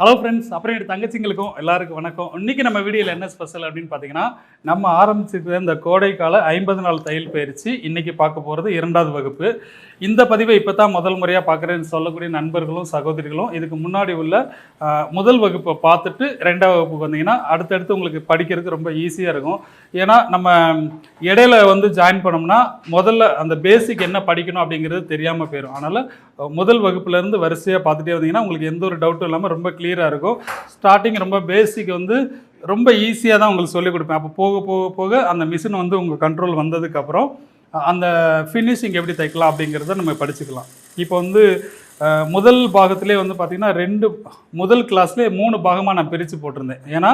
Hello friends அப்புறம் என் தங்கச்சிங்களுக்கும் எல்லாருக்கும் வணக்கம். இன்னைக்கு நம்ம வீடியோவில் என்ன ஸ்பெஷல் அப்படின்னு பார்த்தீங்கன்னா நம்ம ஆரம்பிச்சிருக்கிற இந்த கோடைக்கால ஐம்பது நாள் தையல் பயிற்சி இன்றைக்கி பார்க்க போகிறது இரண்டாவது வகுப்பு. இந்த பதிவை இப்போ தான் முதல் முறையாக பார்க்குறேன்னு சொல்லக்கூடிய நண்பர்களும் சகோதரிகளும் இதுக்கு முன்னாடி உள்ள முதல் வகுப்பை பார்த்துட்டு ரெண்டாவது வகுப்புக்கு வந்தீங்கன்னா அடுத்தடுத்து உங்களுக்கு படிக்கிறதுக்கு ரொம்ப ஈஸியாக இருக்கும். ஏன்னா நம்ம இடையில வந்து ஜாயின் பண்ணோம்னா முதல்ல அந்த பேசிக் என்ன படிக்கணும் அப்படிங்கிறது தெரியாமல் போயிடும் அதனால் முதல் வகுப்புலேருந்து வரிசையாக பார்த்துட்டே வந்தீங்கன்னா உங்களுக்கு எந்த ஒரு டவுட்டும் இல்லாமல் ரொம்ப கிளியராக இருக்கும். ஸ்டார்டிங் ரொம்ப பேசிக் வந்து ரொம்ப ஈஸியாக தான் உங்களுக்கு சொல்லிக் கொடுப்பேன். அப்போ போக போக போக அந்த மிஷின் வந்து உங்கள் கண்ட்ரோல் வந்ததுக்கப்புறம் அந்த ஃபினிஷிங் எப்படி தைக்கலாம் அப்படிங்கிறத நம்ம படிச்சுக்கலாம். இப்போ வந்து முதல் பாகத்திலே வந்து பார்த்திங்கன்னா ரெண்டு முதல் கிளாஸ்லேயே மூணு பாகமாக நான் பிரித்து போட்டிருந்தேன். ஏன்னா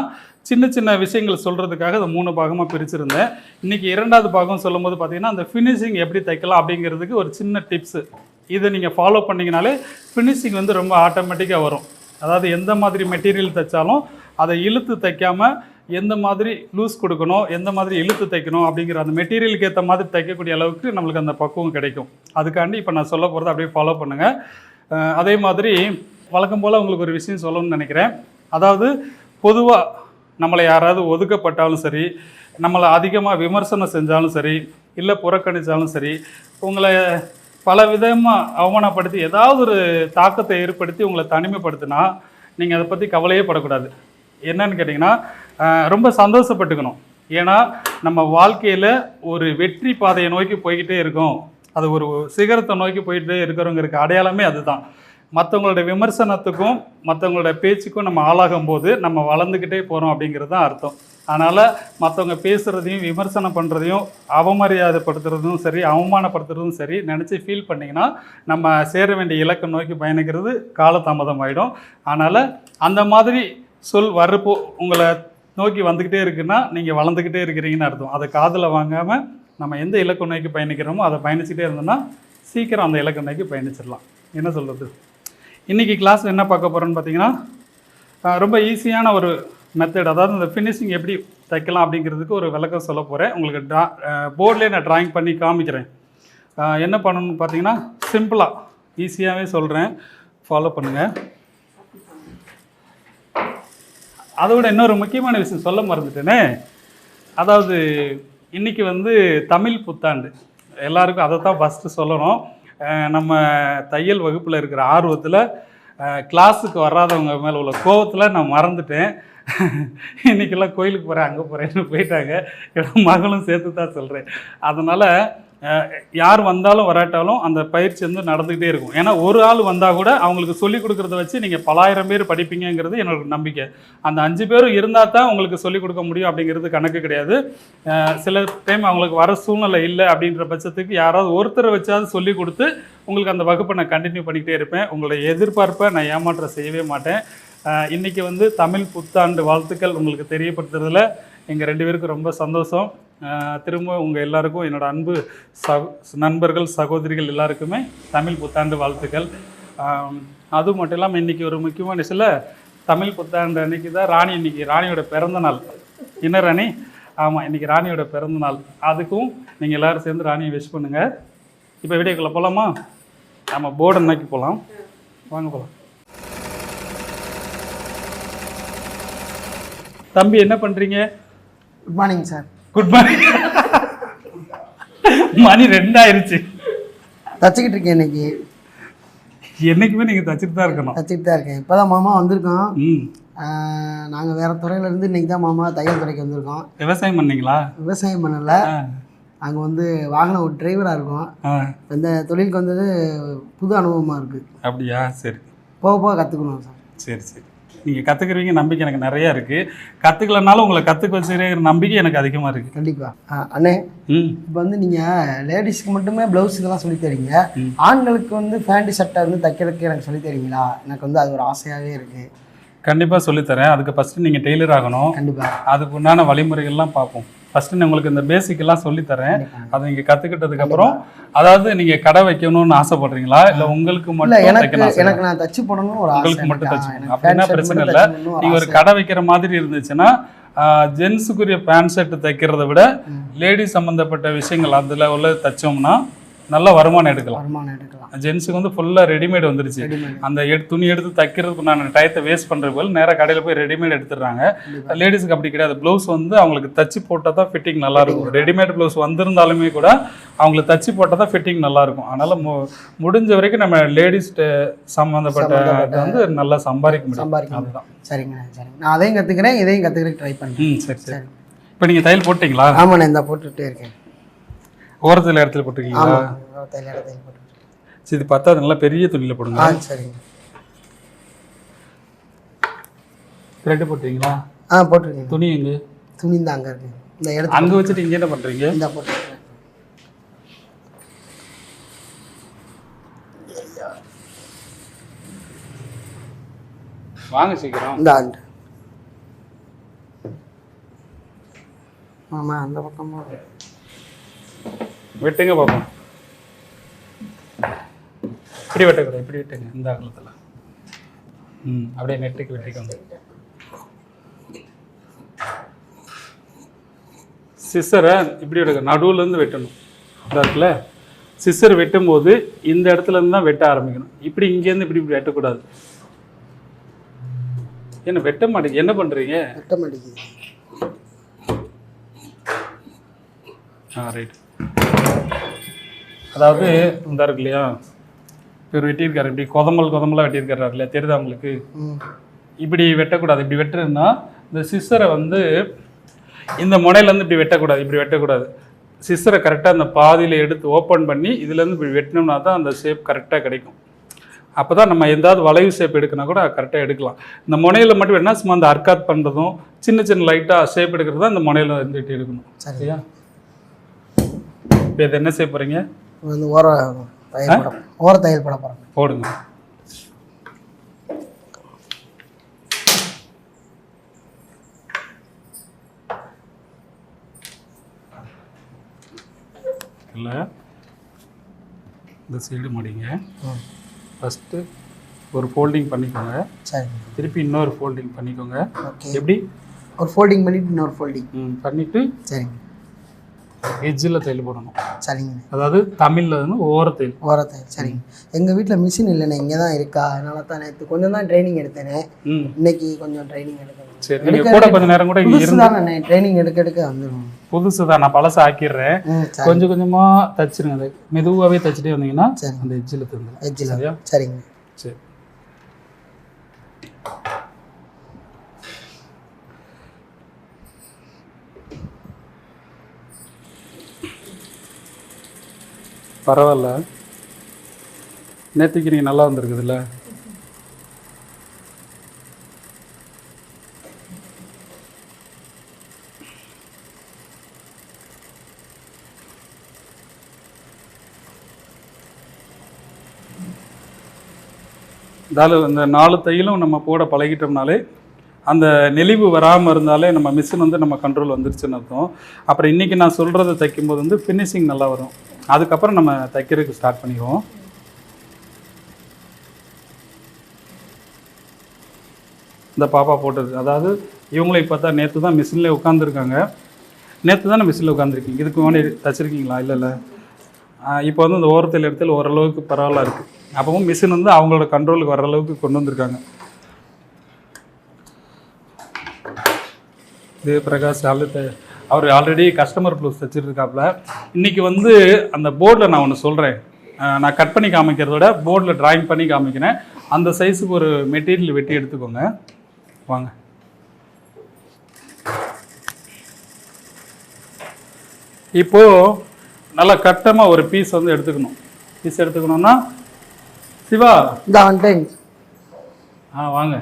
சின்ன சின்ன விஷயங்கள் சொல்கிறதுக்காக அதை மூணு பாகமாக பிரிச்சுருந்தேன். இன்றைக்கி இரண்டாவது பாகம் சொல்லும்போது பார்த்திங்கன்னா அந்த ஃபினிஷிங் எப்படி தைக்கலாம் அப்படிங்கிறதுக்கு ஒரு சின்ன டிப்ஸு இதை நீங்கள் ஃபாலோ பண்ணிங்கனாலே ஃபினிஷிங் வந்து ரொம்ப ஆட்டோமேட்டிக்காக வரும். அதாவது எந்த மாதிரி மெட்டீரியல் தைச்சாலும் அதை இழுத்து தைக்காமல் எந்த மாதிரி லூஸ் கொடுக்கணும் எந்த மாதிரி இழுத்து தைக்கணும் அப்படிங்கிற அந்த மெட்டீரியலுக்கு ஏற்ற மாதிரி தைக்கக்கூடிய அளவுக்கு நம்மளுக்கு அந்த பக்குவம் கிடைக்கும். அதுக்காண்டி இப்போ நான் சொல்ல போகிறத அப்படியே ஃபாலோ பண்ணுங்கள் அதே மாதிரி வழக்கம் போல் உங்களுக்கு ஒரு விஷயம் சொல்லணும்னு நினைக்கிறேன். அதாவது பொதுவாக நம்மளை யாராவது ஒதுக்கப்பட்டாலும் சரி நம்மளை அதிகமாக விமர்சனம் செஞ்சாலும் சரி இல்லை புறக்கணித்தாலும் சரி உங்களை பல விதமாக அவமானப்படுத்தி ஏதாவது ஒரு தாக்கத்தை ஏற்படுத்தி உங்களை தனிமைப்படுத்தினா நீங்கள் அதை பற்றி கவலையே படக்கூடாது. என்னன்னு கேட்டிங்கன்னா ரொம்ப சந்தோஷப்பட்டுக்கணும். ஏன்னா நம்ம வாழ்க்கையில் ஒரு வெற்றி பாதையை நோக்கி போய்கிட்டே இருக்கோம். அது ஒரு சிகரத்தை நோக்கி போயிட்டே இருக்கிறவங்களுக்கு அடையாளமே அதுதான். மற்றவங்களோட விமர்சனத்துக்கும் மற்றவங்களோட பேச்சுக்கும் நம்ம ஆளாகும் போது நம்ம வளர்ந்துக்கிட்டே போகிறோம் அப்படிங்கிறது தான் அர்த்தம். அதனால் மற்றவங்க பேசுகிறதையும் விமர்சனம் பண்ணுறதையும் அவமரியாதைப்படுத்துறதும் சரி அவமானப்படுத்துறதும் சரி நினச்சி ஃபீல் பண்ணிங்கன்னா நம்ம சேர வேண்டிய இலக்கை நோக்கி பயணிக்கிறது காலதாமதம் ஆகிடும் அதனால் அந்த மாதிரி சொல் வரப்போ உங்களை நோக்கி வந்துக்கிட்டே இருக்குன்னா நீங்கள் வளர்ந்துக்கிட்டே இருக்கிறீங்கன்னு அர்த்தம். அதை காதில் வாங்காமல் நம்ம எந்த இலக்கு நோக்கி பயணிக்கிறோமோ அதை பயணிச்சுட்டே இருந்தோம்னா சீக்கிரம் அந்த இலக்கு நோக்கி பயணிச்சிடலாம். என்ன சொல்கிறது இன்றைக்கி கிளாஸ் என்ன பார்க்க போகிறோன்னு பார்த்தீங்கன்னா ரொம்ப ஈஸியான ஒரு மெத்தட் அதாவது இந்த ஃபினிஷிங் எப்படி தைக்கலாம் அப்படிங்கிறதுக்கு ஒரு விளக்கம் சொல்ல போகிறேன் உங்களுக்கு ட்ரா போர்ட்லேயே நான் ட்ராயிங் பண்ணி காமிக்கிறேன். என்ன பண்ணணும்னு பார்த்தீங்கன்னா சிம்பிளாக ஈஸியாகவே சொல்கிறேன் ஃபாலோ பண்ணுங்கள் அதோட இன்னொரு முக்கியமான விஷயம் சொல்ல மறந்துட்டேனே. அதாவது இன்றைக்கி வந்து தமிழ் புத்தாண்டு. எல்லாருக்கும் அதை தான் ஃபஸ்ட்டு சொல்லணும். நம்ம தையல் வகுப்பில் இருக்கிற ஆர்வத்தில் கிளாஸுக்கு வராதவங்க மேலே உள்ள கோவத்தில் நான் மறந்துட்டேன். இன்னைக்கெல்லாம் கோயிலுக்கு போகிறேன் அங்கே போகிறேன்னு போயிட்டாங்க. என்னோட மகளும் சேர்த்து தான் சொல்கிறேன் அதனால் யார் வந்தாலும் வராட்டாலும் அந்த பயிற்சி வந்து நடந்துக்கிட்டே இருக்கும். ஏன்னா ஒரு ஆள் வந்தால் கூட அவங்களுக்கு சொல்லிக் கொடுக்குறத வச்சு நீங்கள் பலாயிரம் பேர் படிப்பீங்கிறது என்னோட நம்பிக்கை. அந்த அஞ்சு பேரும் இருந்தால் தான் உங்களுக்கு சொல்லிக் கொடுக்க முடியும் அப்படிங்கிறது கணக்கு கிடையாது. சில டைம் அவங்களுக்கு வர சூழ்நிலை இல்லை அப்படின்ற பட்சத்துக்கு யாராவது ஒருத்தரை வச்சாவது சொல்லிக் கொடுத்து உங்களுக்கு அந்த வகுப்பை நான் கண்டினியூ பண்ணிக்கிட்டே இருப்பேன். உங்களுடைய எதிர்பார்ப்பை நான் ஏமாற்றம் செய்யவே மாட்டேன். இன்றைக்கி வந்து தமிழ் புத்தாண்டு வாழ்த்துக்கள் உங்களுக்கு தெரியப்படுத்துறதுல எங்கள் ரெண்டு பேருக்கும் ரொம்ப சந்தோஷம். திரும்ப உங்கள் எல்லாருக்கும் என்னோடய அன்பு சக நண்பர்கள் சகோதரிகள் எல்லாருக்குமே தமிழ் புத்தாண்டு வாழ்த்துக்கள். அது மட்டும் இல்லாமல் இன்றைக்கி ஒரு முக்கியமான சில தமிழ் புத்தாண்டு அன்னைக்கு தான் ராணி இன்னைக்கு ராணியோட பிறந்த நாள். என்ன ராணி? ஆமாம் இன்றைக்கி ராணியோட பிறந்த நாள். அதுக்கும் நீங்கள் எல்லாரும் சேர்ந்து ராணியை விஷ் பண்ணுங்கள் இப்போ வீடியோக்குள்ளே போகலாமா நம்ம போர்டு அன்னைக்கு போகலாம் வாங்க போகலாம் தம்பி என்ன பண்ணுறீங்க good morning sir good morning மணி ரெண்டாயிருச்சு. தச்சுக்கிட்டு இருக்கேன் இன்னைக்கு. என்னைக்குமே நீங்கள் தச்சுட்டு தான் இருக்கணும். தச்சுக்கிட்டு தான் இருக்கேன். இப்போ தான் மாமா வந்திருக்கோம் நாங்கள் வேறு துறையிலேருந்து இன்னைக்கு தான் மாமா தையல் துறைக்கு வந்திருக்கோம். விவசாயம் பண்ணீங்களா? விவசாயம் பண்ணல. நாங்கள் வந்து வாகன ஒரு டிரைவராக இருக்கோம். இந்த தொழிலுக்கு வந்தது புது அனுபவமாக இருக்குது அப்படியா? சரி. போக போக கற்றுக்கணும் சார் சரி சரி. நீங்கள் கற்றுக்குறீங்க நம்பிக்கை எனக்கு நிறையா இருக்குது கற்றுக்கலனாலும் உங்களை கற்றுக்க வச்சுருக்கிற நம்பிக்கை எனக்கு அதிகமாக இருக்குது கண்டிப்பாக அண்ணே இப்போ வந்து நீங்கள் லேடிஸ்க்கு மட்டுமே ப்ளவுஸ் இதெல்லாம் சொல்லித் தரீங்க. ம். ஆண்களுக்கு வந்து பேண்ட் சட்டை வந்து தைக்கிறதுக்கு எனக்கு சொல்லித் தரீங்களா? எனக்கு வந்து அது ஒரு ஆசையாகவே இருக்குது கண்டிப்பாக சொல்லித்தரேன் அதுக்கு ஃபஸ்ட்டு நீங்கள் டெய்லர் ஆகணும். கண்டிப்பாக அதுக்கு உண்டான வழிமுறைகள்லாம் பார்ப்போம். ஃபஸ்ட்டு நான் உங்களுக்கு இந்த பேசிக் எல்லாம் சொல்லித்தரேன். அதை நீங்கள் கற்றுக்கிட்டதுக்கு அப்புறம் அதாவது நீங்கள் கடை வைக்கணும்னு ஆசைப்படுறீங்களா? இல்லை உங்களுக்கு மட்டும் எனக்கு நான் தச்சு ஆசை உங்களுக்கு மட்டும். தச்சு அப்படின்னா பிரச்சனை இல்லை? தச்சுக்கணும்னு ஒரு. கடை வைக்கிற மாதிரி இருந்துச்சுன்னா ஜென்ஸுக்குரிய பேண்ட் ஷர்ட் தைக்கிறத விட லேடிஸ் சம்மந்தப்பட்ட விஷயங்கள் அதில் உள்ள தைச்சோம்னா நல்ல வருமானம் எடுக்கலாம். வருமானம் எடுக்கலாம். ஜென்ஸுக்கு வந்து ஃபுல்லாக ரெடிமேட் வந்துருச்சு. அந்த எடு துணி எடுத்து தைக்கிறதுக்கு நான் டயத்தை வேஸ்ட் பண்ணுற போல் நேராக கடையில் போய் ரெடிமேட் எடுத்துடுறாங்க. லேடிஸுக்கு அப்படி கிடையாது. ப்ளவுஸ் வந்து அவங்களுக்கு தச்சு போட்டால் தான் ஃபிட்டிங் நல்லா இருக்கும். ரெடிமேட் ப்ளவுஸ் வந்திருந்தாலுமே கூட அவங்களுக்கு தச்சு போட்டால் தான் ஃபிட்டிங் நல்லா இருக்கும். அதனால மு முடிஞ்ச வரைக்கும் நம்ம லேடிஸ் சம்மந்தப்பட்ட வந்து நல்லா சம்பாதிக்க முடியும். சம்பாதிக்க அதுதான் சரிங்கண்ணா சரிங்க நான் அதையும் கற்றுக்கிறேன் இதையும் கற்றுக்கிறேன் ட்ரை பண்ணுறேன் சரி சரி. இப்போ நீங்கள் தையல் போட்டிங்களா? ஆமாண்ணா இந்த போட்டுகிட்டே இருக்கேன். ஓரத்தில் இடத்துல போட்டிருக்கீங்களா தையல் போட்டுட்டு சரி இது பார்த்தா நல்லா பெரிய துணியில் போடுங்க. ஆ சரிங்க. த்ரெட்டு போட்டீங்களா? ஆ போட்டிருக்கேன் துணி எங்க? துணி இந்த அங்கே இருக்கு. இந்த இடத்துல அங்கே வச்சுட்டு இங்கே என்ன பண்ணுறீங்க இந்த போட்டுருக்கேன். வாங்க சீக்கிரம். இந்த ஆண்டு ஆமாம் அந்த பக்கமா வெட்டுங்க பார்ப்போம் இப்படி வெட்டக்கூடாது இப்படி வெட்டுங்க இந்த அகலத்தில் ம் அப்படியே நெட்டுக்கு வெட்டிக்கோங்க. சிஸ்ஸரை இப்படி எடுக்க நடுவுலேருந்து வெட்டணும். இதா இருக்குல்ல? சிஸ்ஸர் வெட்டும்போது இந்த இடத்துல இருந்து தான் வெட்ட ஆரம்பிக்கணும். இப்படி இங்கேருந்து இப்படி இப்படி வெட்டக்கூடாது. என்ன வெட்ட மாட்டேங்க? என்ன பண்ணுறீங்க வெட்ட மாட்டேங்குது. ஆ ரைட் அதாவது இந்த இருக்கு இல்லையா? இவர் வெட்டியிருக்காரு. இப்படி கொதமல் கொதமலாக வெட்டியிருக்காரு இல்லையா? தெரியுதா உங்களுக்கு? ம் இப்படி வெட்டக்கூடாது. இப்படி வெட்டுறதுன்னா இந்த சிஸ்ஸரை வந்து இந்த முனையிலேருந்து இப்படி வெட்டக்கூடாது. இப்படி வெட்டக்கூடாது. சிஸ்ஸரை கரெக்டாக அந்த பாதியில் எடுத்து ஓப்பன் பண்ணி இதுலேருந்து இப்படி வெட்டினோம்னா தான் அந்த ஷேப் கரெக்டாக கிடைக்கும். அப்போ தான் நம்ம எந்தாவது வளைவு ஷேப் எடுக்கனா கூட கரெக்டாக எடுக்கலாம். இந்த முனையில் மட்டும் என்ன சும்மா அந்த அர்க்காத் பண்ணுறதும் சின்ன சின்ன லைட்டாக ஷேப் எடுக்கிறது தான் இந்த முனையில் இருந்துட்டு எடுக்கணும் சரி. சரியா? இப்போ இது என்ன செய்ய போகிறீங்க வந்து ஓர தையல் போட ஓர தையல் போட போகிறேன் போடுங்க. இல்லை இந்த சைடு முடிங்க. ஃபஸ்ட்டு ஒரு ஃபோல்டிங் பண்ணிக்கோங்க. சரிங்க. திருப்பி இன்னொரு ஃபோல்டிங் பண்ணிக்கோங்க. ஓகே. எப்படி? ஒரு ஃபோல்டிங் பண்ணிட்டு இன்னொரு ஃபோல்டிங் ம், பண்ணிட்டு சரிங்க. எட்ஜில் தையல் போடணும். சரிங்க. அதாவது தமிழில் வந்து ஓர தையல் ஓர தையல் சரிங்க. எங்கள் வீட்டில் மிஷின் இல்லைண்ணே இங்கே தான் இருக்கா. அதனால தான் நேற்று கொஞ்சம் தான் ட்ரைனிங் எடுத்தேனே. இன்னைக்கு கொஞ்சம் ட்ரைனிங் எடுக்கணும் சரி நீங்கள் கூட கொஞ்ச நேரம் கூட இங்கே புதுசு இருந்து தானே ட்ரைனிங் எடுக்க எடுக்க வந்துடும் புதுசு தான் நான் பழசு ஆக்கிடுறேன். கொஞ்சம் கொஞ்சமாக தச்சிருங்க அதை மெதுவாகவே தச்சுட்டே வந்தீங்கன்னா. அந்த எட்ஜில் தந்து வெஜ்ஜில் சரியா? சரிங்க. சரி. பரவாயில்ல. நேற்றுக்கு நீங்கள் நல்லா வந்திருக்குதுல்ல? தாலு இந்த நாலு தையலும் நம்ம போட பழகிட்டோம்னாலே அந்த நெளிவு வராமல் இருந்தாலே நம்ம மிஷின் வந்து நம்ம கண்ட்ரோல் வந்துருச்சுன்னு அர்த்தம். அப்புறம் இன்றைக்கி நான் சொல்கிறத தைக்கும்போது வந்து ஃபினிஷிங் நல்லா வரும். அதுக்கப்புறம் நம்ம தைக்கிறதுக்கு ஸ்டார்ட் பண்ணிடுவோம். இந்த பாப்பா போட்டது அதாவது இவங்களே பார்த்தா நேற்று தான் மிஷினில் உட்காந்துருக்காங்க நேற்று தானே மிஷினில் உட்காந்துருக்கீங்க இதுக்கு முன்னாடி தச்சிருக்கீங்களா? இல்லை இல்லை. இப்போ வந்து இந்த ஓரத்தில் இடத்துல ஓரளவுக்கு பரவாயில்ல இருக்குது அப்பவும் மிஷின் வந்து அவங்களோட கண்ட்ரோலுக்கு வர அளவுக்கு கொண்டு வந்திருக்காங்க. இது பிரகாஷ் ஆல்ரெடி அவர் ஆல்ரெடி கஸ்டமர் ப்ளூஸ் வச்சுருக்காப்புல இன்றைக்கி வந்து அந்த போர்டில் நான் ஒன்று சொல்கிறேன் நான் கட் பண்ணி காமிக்கிறத விட போர்டில் டிராயிங் பண்ணி காமிக்கிறேன். அந்த சைஸுக்கு ஒரு மெட்டீரியல் வெட்டி எடுத்துக்கோங்க. வாங்க. இப்போது நல்லா கட்டமாக ஒரு பீஸ் வந்து எடுத்துக்கணும். பீஸ் எடுத்துக்கணும்னா சிவா. இந்த ஆ வாங்க.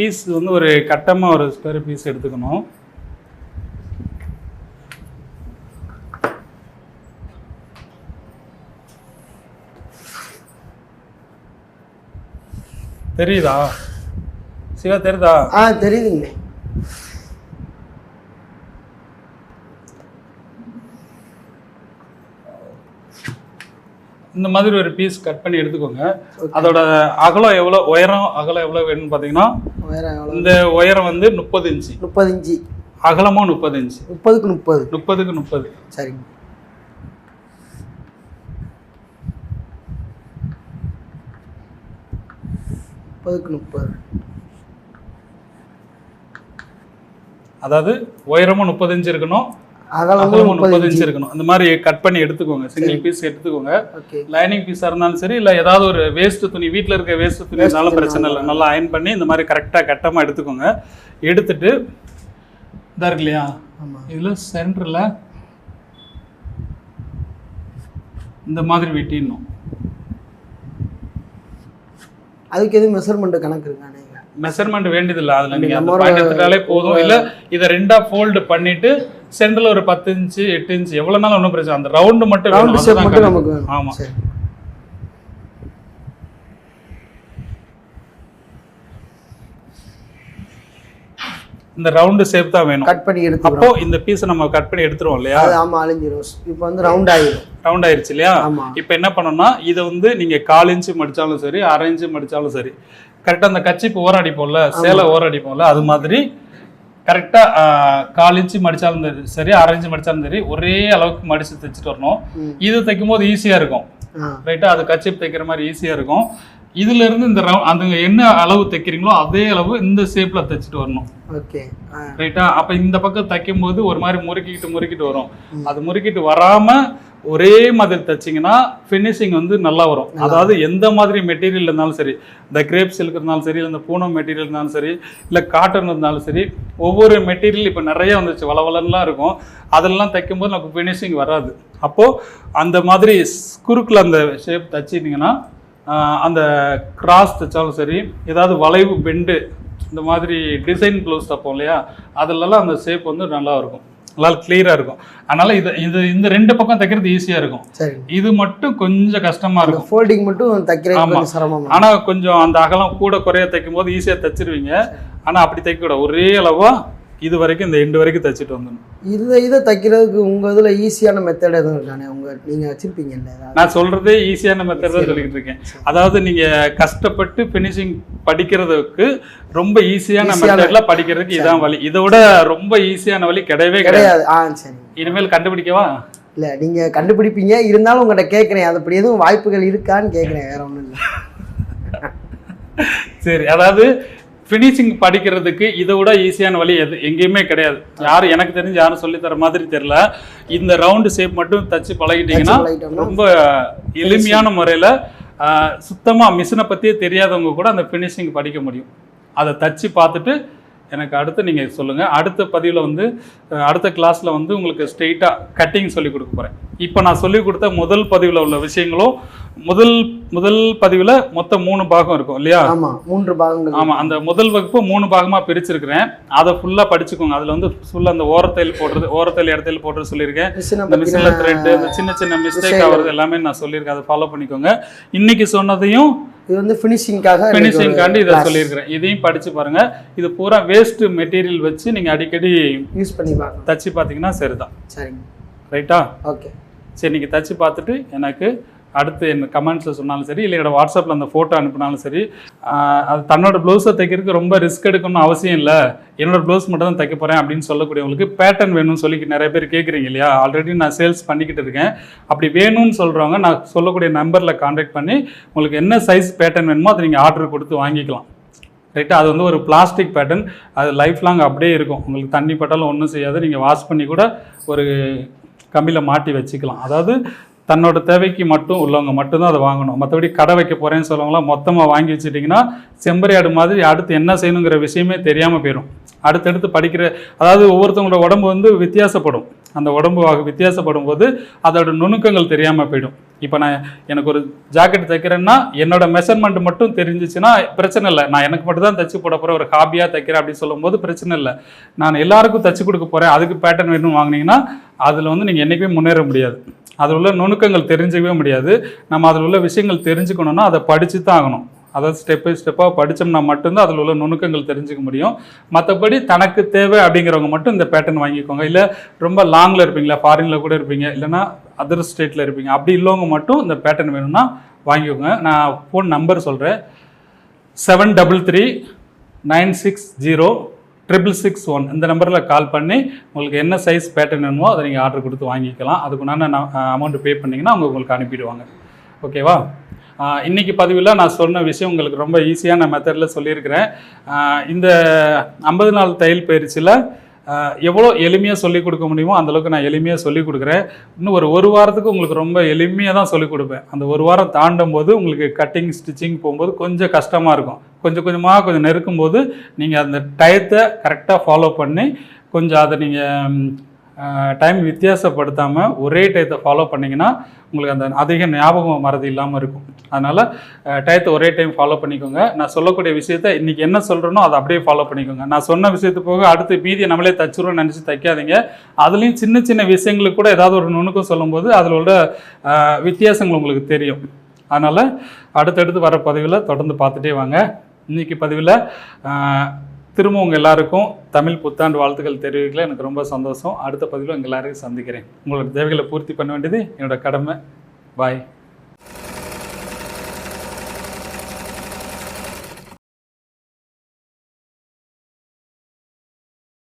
பீஸ் வந்து ஒரு கட்டமாக ஒரு ஸ்கொயர் பீஸ் எடுத்துக்கணும். தெரியுதா? சிவா தெரியுதா? ஆ தெரியுதுங்க. இந்த மாதிரி ஒரு பீஸ் கட் பண்ணி எடுத்துக்கோங்க. அதோட அகலம் எவ்வளோ உயரம் அகலம் எவ்வளோ வேணும்னு பார்த்தீங்கன்னா இந்த உயரம் வந்து முப்பது இன்ச்சு. முப்பது இன்ச்சு. அகலமும் முப்பது இன்ச்சு. முப்பதுக்கு முப்பது. முப்பதுக்கு முப்பது. சரிங்க. முப்பதுக்கு முப்பது. அதாவது உயரமும் முப்பது இன்ச்சு இருக்கணும் அகலமும் முப்பது இருக்கணும். அந்த மாதிரி கட் பண்ணி எடுத்துக்கோங்க. சிங்கிள் பீஸ் எடுத்துக்கோங்க. லைனிங் பீஸாக இருந்தாலும் சரி இல்லை ஏதாவது ஒரு வேஸ்ட் துணி வீட்டில் இருக்க வேஸ்ட் துணி இருந்தாலும் பிரச்சனை இல்லை. நல்லா அயன் பண்ணி இந்த மாதிரி கரெக்டாக கட்டமாக எடுத்துக்கோங்க. எடுத்துட்டு இதா இருக்கு இல்லையா? இதில் சென்டரில் இந்த மாதிரி வெட்டிடணும். அதுக்கு எதுவும் மெஷர்மெண்ட் கணக்கு இருக்கானே மெஷர்மெண்ட் வேண்டியதில்லை. அதில் நீங்கள் அந்த பாயிண்ட் எடுத்துட்டாலே போதும். இல்லை இதை ரெண்டாக ஃபோல்டு பண்ணிட்டு சென்டரில் ஒரு பத்து இன்ச்சு எட்டு இன்ச்சு எவ்வளோனாலும் ஒன்றும் பிரச்சனை அந்த ரவுண்டு மட்டும் வேணும். ஷேப் அதுதான் மட்டும் கணக்கு. நமக்கு வேணும் ஆமா. சரி இந்த ரவுண்டு ஷேப் தான் வேணும். கட் பண்ணி எடுத்துக்கிறோம். அப்போ இந்த பீஸை நம்ம கட் பண்ணி எடுத்துருவோம் இல்லையா? ஆமா அழிஞ்சிரும். இப்போ வந்து ரவுண்ட் ஆயிடும் ரவுண்ட் ஆயிருச்சு இல்லையா? இப்போ என்ன பண்ணணும்னா இதை வந்து நீங்க கால் இன்ச்சு மடிச்சாலும் சரி அரை இன்ச்சு மடிச்சாலும் சரி கரெக்டாக அந்த கச்சிப்பு ஓரம் அடிப்போம்ல சேலை ஓரம் அடிப்போம்ல அது மாதிரி கரெக்டாக கால் இன்ச்சு மடிச்சாலும் சரி அரை இன்ச்சு மடிச்சாலும் சரி ஒரே அளவுக்கு மடிச்சு தைச்சிட்டு வரணும். இது தைக்கும் போது ஈஸியாக இருக்கும். ஆ. ரைட்டா அது கச்சிப் தைக்கிற மாதிரி ஈஸியாக இருக்கும். இதுல இருந்து இந்த அந்த என்ன அளவு தைக்கிறீங்களோ அதே அளவு இந்த ஷேப்ல தைச்சிட்டு வரணும். ஓகே ரைட்டா அப்ப இந்த பக்கம் தைக்கும் போது ஒரு மாதிரி முறுக்கிக்கிட்டு முறுக்கிட்டு வரும். அது முறுக்கிட்டு வராம ஒரே மாதிரி தைச்சிங்கன்னா ஃபினிஷிங் வந்து நல்லா வரும். அதாவது எந்த மாதிரி மெட்டீரியல் இருந்தாலும் சரி இந்த கிரேப் சில்க் இருந்தாலும் சரி இந்த பூனம் மெட்டீரியல் இருந்தாலும் சரி இல்லை காட்டன் இருந்தாலும் சரி ஒவ்வொரு மெட்டீரியல் இப்போ நிறைய வந்துச்சு வளவலன்லாம் இருக்கும். அதெல்லாம் தைக்கும்போது நமக்கு ஃபினிஷிங் வராது. அப்போது அந்த மாதிரி குறுக்கில் அந்த ஷேப் தைச்சிட்டிங்கன்னா அந்த கிராஸ் தைச்சாலும் சரி ஏதாவது வளைவு பெண்டு இந்த மாதிரி டிசைன் ப்ளவுஸ் தைப்போம் இல்லையா அதிலெல்லாம் அந்த ஷேப் வந்து நல்லா இருக்கும். நல்லா கிளியராக இருக்கும். அதனால இது இது இந்த ரெண்டு பக்கம் தைக்கிறது ஈஸியாக இருக்கும். இது மட்டும் கொஞ்சம் கஷ்டமா இருக்கும். ஃபோல்டிங் மட்டும் தைக்கிறது சிரமமா ஆனா கொஞ்சம் அந்த அகலம் கூட குறைய தைக்கும் போது ஈஸியா தைச்சிருவீங்க. ஆனா அப்படி தைக்க கூடாது. ஒரே அளவா இது வரைக்கும் இந்த எண்டு வரைக்கும் தைச்சிட்டு வந்துடணும் இதை இதை தைக்கிறதுக்கு உங்க இதுல ஈஸியான மெத்தட் எதுவும் இருக்கானே? உங்க நீங்க வச்சிருப்பீங்கல்ல நான் சொல்றதே ஈஸியான மெத்தட் தான் சொல்லிட்டு இருக்கேன். அதாவது நீங்க கஷ்டப்பட்டு ஃபினிஷிங் படிக்கிறதுக்கு ரொம்ப ஈஸியான மெத்தட்ல படிக்கிறதுக்கு இதான் வழி. இதை விட ரொம்ப ஈஸியான வழி கிடையவே கிடையாது. ஆ சரி. இனிமேல் கண்டுபிடிக்கவா? இல்ல நீங்க கண்டுபிடிப்பீங்க. இருந்தாலும் உங்கள்கிட்ட கேட்குறேன். அது அப்படி எதுவும் வாய்ப்புகள் இருக்கான்னு கேட்குறேன். வேற ஒன்றும் இல்லை. சரி அதாவது ஃபினிஷிங் படிக்கிறதுக்கு இதை விட ஈஸியான வழி எது? எங்கேயுமே கிடையாது. யாரும் எனக்கு தெரிஞ்சு யாரும் சொல்லித் தர மாதிரி தெரியல. இந்த ரவுண்டு ஷேப் மட்டும் தச்சு பழகிட்டீங்கன்னா ரொம்ப எளிமையான முறையில் சுத்தமாக மிஷினை பற்றியே தெரியாதவங்க கூட அந்த ஃபினிஷிங் படிக்க முடியும். அதை தச்சு பார்த்துட்டு எனக்கு அடுத்து நீங்கள் சொல்லுங்கள் அடுத்த பதிவில் வந்து அடுத்த கிளாஸில் வந்து உங்களுக்கு ஸ்ட்ரெயிட்டாக கட்டிங் சொல்லி கொடுக்க போகிறேன் இப்போ நான் சொல்லி கொடுத்த முதல் பதிவில் உள்ள விஷயங்களும் முதல் முதல் பதிவில் மொத்தம் மூணு பாகம் இருக்கும் இல்லையா? மூன்று பாகங்கள். ஆமா அந்த முதல் வகுப்பு மூணு பாகமா பிரிச்சிருக்கிறேன். அதை ஃபுல்லா படிச்சுக்கோங்க. அதுல வந்து ஃபுல்லா அந்த ஓரத்தையில் போடுறது ஓரத்தையில் இடத்தையில் போடுறது சொல்லியிருக்கேன். இந்த மிஷினில் த்ரெட் பத்தின இந்த சின்ன சின்ன மிஸ்டேக். ஆகுறது எல்லாமே நான் சொல்லியிருக்கேன். அதை ஃபாலோ பண்ணிக்கோங்க. இன்னைக்கு சொன்னதையும் இது வந்து ஃபினிஷிங்காக ஃபினிஷிங்காண்டி இதை சொல்லியிருக்கிறேன். இதையும் படிச்சு பாருங்க. இது பூரா வேஸ்ட் மெட்டீரியல் வச்சு நீங்க அடிக்கடி யூஸ் பண்ணி தச்சு பார்த்தீங்கன்னா சரிதான். சரிங்க. ரைட்டா ஓகே சரி நீங்கள் தச்சு பார்த்துட்டு எனக்கு அடுத்து என் கமெண்ட்ஸில் சொன்னாலும் சரி இல்லை என்னோட வாட்ஸ்அப்பில் அந்த ஃபோட்டோ அனுப்பினாலும் சரி அது தன்னோட ப்ளவுஸை தைக்கிறதுக்கு ரொம்ப ரிஸ்க் எடுக்கணும்னு அவசியம் இல்லை. என்னோடய ப்ளவுஸ் மட்டும் தான் தைக்க போகிறேன் அப்படின்னு சொல்லக்கூடியவங்களுக்கு பேட்டர்ன் வேணும்னு சொல்லி நிறைய பேர் கேட்குறீங்க இல்லையா? ஆல்ரெடி நான் சேல்ஸ் பண்ணிக்கிட்டு இருக்கேன். அப்படி வேணும்னு சொல்கிறவங்க நான் சொல்லக்கூடிய நம்பரில் காண்டாக்ட் பண்ணி உங்களுக்கு என்ன சைஸ் பேட்டர்ன் வேணுமோ அதை நீங்கள் ஆர்டர் கொடுத்து வாங்கிக்கலாம். ரைட்டாக அது வந்து ஒரு பிளாஸ்டிக் பேட்டர்ன் அது லைஃப் லாங் அப்படியே இருக்கும். உங்களுக்கு தண்ணி பட்டாலும் ஒன்றும் செய்யாது. நீங்கள் வாஷ் பண்ணி கூட ஒரு கம்பியில் மாட்டி வச்சுக்கலாம். அதாவது தன்னோட தேவைக்கு மட்டும் உள்ளவங்க மட்டும்தான் அதை வாங்கணும். மற்றபடி கடை வைக்க போகிறேன்னு சொல்லவங்களாம் மொத்தமாக வாங்கி வச்சுட்டிங்கன்னா செம்பரி ஆடு மாதிரி அடுத்து என்ன செய்யணுங்கிற விஷயமே தெரியாமல் போயிடும் அடுத்தடுத்து படிக்கிற அதாவது ஒவ்வொருத்தவங்களோட உடம்பு வந்து வித்தியாசப்படும். அந்த உடம்பு வித்தியாசப்படும் போது அதோட நுணுக்கங்கள் தெரியாமல் போயிடும். இப்போ நான் எனக்கு ஒரு ஜாக்கெட் தைக்கிறேன்னா என்னோட மெஷர்மெண்ட் மட்டும் தெரிஞ்சிச்சுன்னா பிரச்சனை இல்லை. நான் எனக்கு மட்டும் தான் தைச்சு போட போகிறேன் ஒரு ஹாபியாக தைக்கிறேன் அப்படின்னு சொல்லும்போது பிரச்சனை இல்லை. நான் எல்லாருக்கும் தைச்சு கொடுக்க போகிறேன் அதுக்கு பேட்டர்ன் வேணும்னு வாங்குனீங்கன்னா அதில் வந்து நீங்கள் என்றைக்குமே முன்னேற முடியாது. அதில் உள்ள நுணுக்கங்கள் தெரிஞ்சிக்கவே முடியாது. நம்ம அதில் உள்ள விஷயங்கள் தெரிஞ்சுக்கணுன்னா அதை படித்து தான் ஆகணும். அதாவது ஸ்டெப் பை ஸ்டெப்பாக படித்தோம்னா மட்டும்தான் அதில் உள்ள நுணுக்கங்கள் தெரிஞ்சுக்க முடியும். மற்றபடி தனக்கு தேவை அப்படிங்கிறவங்க மட்டும் இந்த பேட்டர்ன் வாங்கிக்கோங்க. இல்லை ரொம்ப லாங்கில் இருப்பீங்களா ஃபாரினில் கூட இருப்பீங்க இல்லைனா அதர் ஸ்டேட்டில் இருப்பீங்க. அப்படி இல்லவங்க மட்டும் இந்த பேட்டர்ன் வேணும்னா வாங்கிக்கோங்க. நான் ஃபோன் நம்பர் சொல்கிறேன் seven double three nine six zero triple six one இந்த நம்பரில் கால் பண்ணி உங்களுக்கு என்ன சைஸ் பேட்டர்ன் வேணுமோ அதை நீங்கள் ஆர்டர் கொடுத்து வாங்கிக்கலாம். அதுக்குண்டான அமௌண்ட் பே பண்ணிங்கன்னா அவங்க உங்களுக்கு அனுப்பிடுவாங்க. ஓகேவா இன்றைக்கி இன்னைக்கு பதிவில் நான் சொன்ன விஷயம் உங்களுக்கு ரொம்ப ஈஸியான மெத்தடில் சொல்லியிருக்கிறேன். இந்த ஐம்பது நாள் தையல் பயிற்சியில் எவ்வளோ எளிமையாக சொல்லிக் கொடுக்க முடியுமோ அந்தளவுக்கு நான் எளிமையாக சொல்லிக் கொடுக்குறேன். இன்னும் ஒரு ஒரு வாரத்துக்கு உங்களுக்கு ரொம்ப எளிமையாக தான் சொல்லிக் கொடுப்பேன். அந்த ஒரு வாரம் தாண்டும் போது உங்களுக்கு கட்டிங் ஸ்டிச்சிங் போகும்போது கொஞ்சம் கஷ்டமாக இருக்கும். கொஞ்சம் கொஞ்சமாக கொஞ்சம் நெருக்கும் போது நீங்கள் அந்த டயத்தை கரெக்டாக ஃபாலோ பண்ணி கொஞ்சம் அதை நீங்கள் டைம் வித்தியாசப்படுத்தாமல் ஒரே டயத்தை ஃபாலோ பண்ணிங்கன்னா உங்களுக்கு அந்த அதிக ஞாபகம் மறதி இல்லாமல் இருக்கும். அதனால் டயத்தை ஒரே டைம் ஃபாலோ பண்ணிக்கோங்க. நான் சொல்லக்கூடிய விஷயத்த இன்றைக்கி என்ன சொல்கிறேனோ அதை அப்படியே ஃபாலோ பண்ணிக்கோங்க. நான் சொன்ன விஷயத்து போக அடுத்து மீதியை நம்மளே தச்சுருவோம்னு நினச்சி தைக்காதீங்க. அதுலேயும் சின்ன சின்ன விஷயங்களுக்கு கூட ஏதாவது ஒரு நுணுக்கம் சொல்லும்போது அதில் உள்ள வித்தியாசங்கள் உங்களுக்கு தெரியும். அதனால் அடுத்தடுத்து வர பதிவில் தொடர்ந்து பார்த்துட்டே வாங்க. இன்றைக்கி பதிவில் திரும்ப உங்கள் எல்லாருக்கும் தமிழ் புத்தாண்டு வாழ்த்துக்கள் தெரிவிக்கல. எனக்கு ரொம்ப சந்தோஷம். அடுத்த பதிவில் உங்கள் எல்லாரையும் சந்திக்கிறேன். உங்களோட தேவைகளை பூர்த்தி பண்ண வேண்டியது என்னோட கடமை. பாய்